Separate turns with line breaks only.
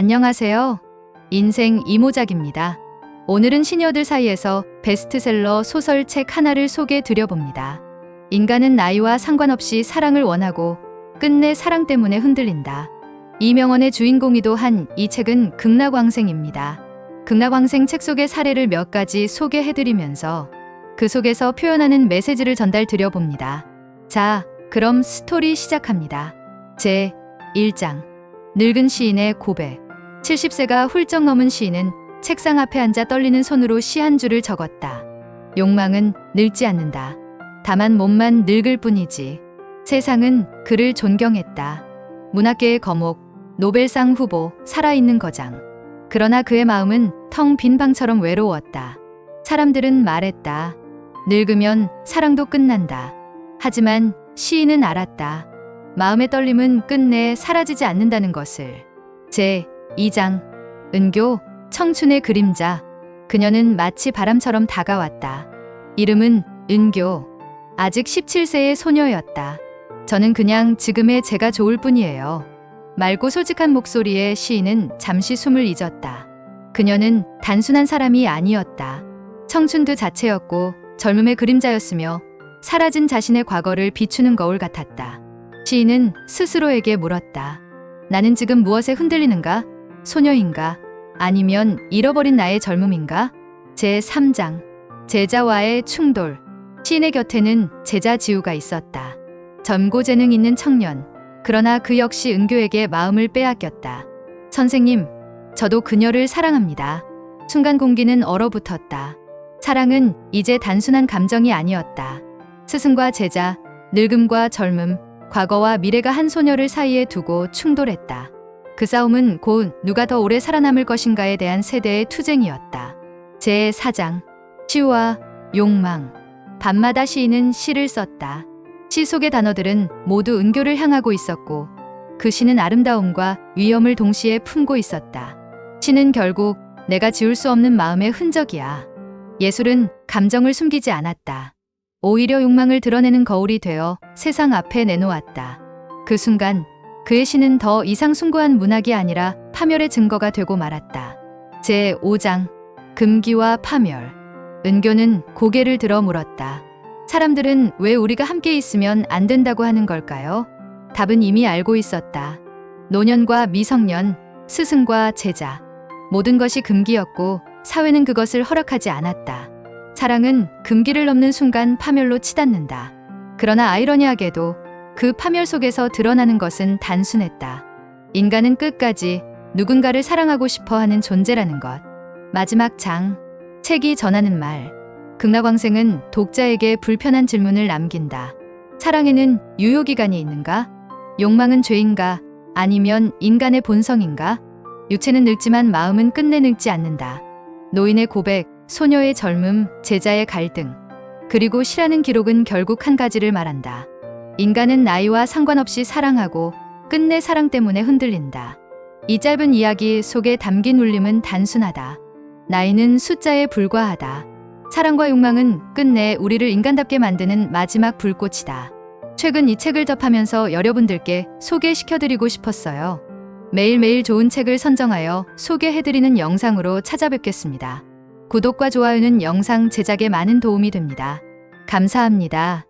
안녕하세요. 인생 이모작입니다. 오늘은 시녀들 사이에서 베스트셀러 소설책 하나를 소개해 드려봅니다. 인간은 나이와 상관없이 사랑을 원하고 끝내 사랑 때문에 흔들린다. 이명언의 주인공이도 한 이 책은 극락왕생입니다. 극락왕생 책 속의 사례를 몇 가지 소개해드리면서 그 속에서 표현하는 메시지를 전달 드려봅니다. 자, 그럼 스토리 시작합니다. 제 1장 늙은 시인의 고백 70세가 훌쩍 넘은 시인은 책상 앞에 앉아 떨리는 손으로 시 한 줄을 적었다. 욕망은 늙지 않는다. 다만 몸만 늙을 뿐이지. 세상은 그를 존경했다. 문학계의 거목, 노벨상 후보, 살아있는 거장. 그러나 그의 마음은 텅 빈 방처럼 외로웠다. 사람들은 말했다. 늙으면 사랑도 끝난다. 하지만 시인은 알았다. 마음의 떨림은 끝내 사라지지 않는다는 것을. 제 2장 은교 청춘의 그림자 그녀는 마치 바람처럼 다가왔다. 이름은 은교. 아직 17세의 소녀였다. 저는 그냥 지금의 제가 좋을 뿐이에요. 맑고 솔직한 목소리의 시인은 잠시 숨을 잊었다. 그녀는 단순한 사람이 아니었다. 청춘 그 자체였고 젊음의 그림자였으며 사라진 자신의 과거를 비추는 거울 같았다. 시인은 스스로에게 물었다. 나는 지금 무엇에 흔들리는가? 소녀인가? 아니면 잃어버린 나의 젊음인가? 제 3장. 제자와의 충돌. 시인의 곁에는 제자 지우가 있었다. 젊고 재능 있는 청년. 그러나 그 역시 은교에게 마음을 빼앗겼다. 선생님, 저도 그녀를 사랑합니다. 순간 공기는 얼어붙었다. 사랑은 이제 단순한 감정이 아니었다. 스승과 제자, 늙음과 젊음, 과거와 미래가 한 소녀를 사이에 두고 충돌했다. 그 싸움은 곧 누가 더 오래 살아남을 것인가에 대한 세대의 투쟁이었다. 제 4장 치유와 욕망 밤마다 시인은 시를 썼다. 시 속의 단어들은 모두 은교를 향하고 있었고 그 시는 아름다움과 위험을 동시에 품고 있었다. 시는 결국 내가 지울 수 없는 마음의 흔적이야. 예술은 감정을 숨기지 않았다. 오히려 욕망을 드러내는 거울이 되어 세상 앞에 내놓았다. 그 순간 그의 시는 더 이상 숭고한 문학이 아니라 파멸의 증거가 되고 말았다. 제 5장 금기와 파멸 은교는 고개를 들어 물었다. 사람들은 왜 우리가 함께 있으면 안 된다고 하는 걸까요? 답은 이미 알고 있었다. 노년과 미성년, 스승과 제자. 모든 것이 금기였고 사회는 그것을 허락하지 않았다. 사랑은 금기를 넘는 순간 파멸로 치닫는다. 그러나 아이러니하게도 그 파멸 속에서 드러나는 것은 단순했다. 인간은 끝까지 누군가를 사랑하고 싶어 하는 존재라는 것. 마지막 장. 책이 전하는 말. 극락왕생은 독자에게 불편한 질문을 남긴다. 사랑에는 유효기간이 있는가? 욕망은 죄인가? 아니면 인간의 본성인가? 유체는 늙지만 마음은 끝내 늙지 않는다. 노인의 고백, 소녀의 젊음, 제자의 갈등. 그리고 시라는 기록은 결국 한 가지를 말한다. 인간은 나이와 상관없이 사랑하고 끝내 사랑 때문에 흔들린다. 이 짧은 이야기 속에 담긴 울림은 단순하다. 나이는 숫자에 불과하다. 사랑과 욕망은 끝내 우리를 인간답게 만드는 마지막 불꽃이다. 최근 이 책을 접하면서 여러분들께 소개시켜드리고 싶었어요. 매일매일 좋은 책을 선정하여 소개해드리는 영상으로 찾아뵙겠습니다. 구독과 좋아요는 영상 제작에 많은 도움이 됩니다. 감사합니다.